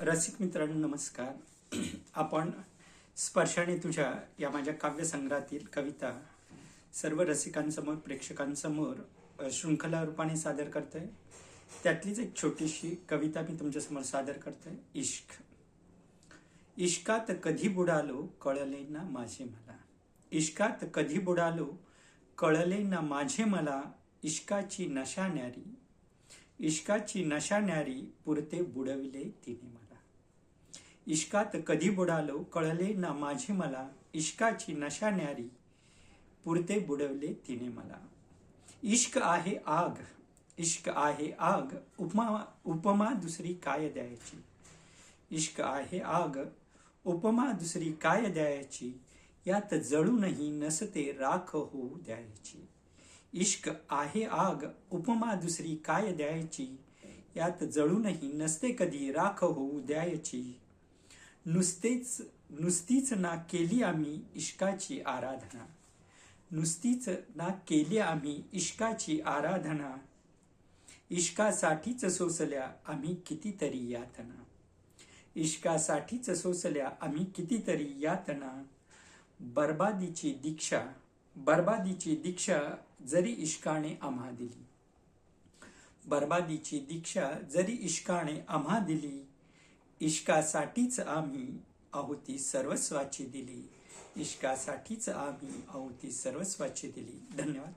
रसिक मित्रांनो नमस्कार. आपण स्पर्शाने तुझ्या या माझ्या काव्यसंग्रहातील कविता सर्व रसिकांसमोर प्रेक्षकांसमोर शृंखला रूपाने सादर करते त्यातलीच एक छोटीशी कविता मी तुमच्यासमोर सादर करतोय. इश्क. इश्कात कधी बुडालो कळले ना माझे मला. इश्कात कधी बुडालो कळले ना माझे मला. इश्काची नशा न्यारी. इश्काची नशा न्यारी पुरते बुडविले तिने मला. इश्कात कधी बुडालो कळले ना माझे मला. इश्काची नशा न्यारी. पुरते बुडवले तिने मला. इश्क आहे आग. इश्क आहे आग. उपमा उपमा दुसरी काय द्यायची? इश्क आहे आग. उपमा दुसरी काय द्यायची? यात जळूनही नसते राख होऊ द्यायची. इश्क आहे आग. उपमा दुसरी काय द्यायची? यात जळूनही नसते कधी राख होऊ द्यायची. नुसतेच नुसतीच ना केली आम्ही इश्काची आराधना नुसतीच ना केली आम्ही इश्काची आराधना इश्कासाठीच सोसल्या आम्ही कितीतरी यातना इश्कासाठीच सोसल्या आम्ही कितीतरी यातना बर्बादीची दीक्षा बर्बादीची दीक्षा जरी इश्काने आम्हा दिली बर्बादीची दीक्षा जरी इश्काने आम्हा दिली इश्कासाठीच आम्ही आहुती सर्वस्वाची दिली. इश्कासाठीच आम्ही आहुती सर्वस्वाची दिली. धन्यवाद.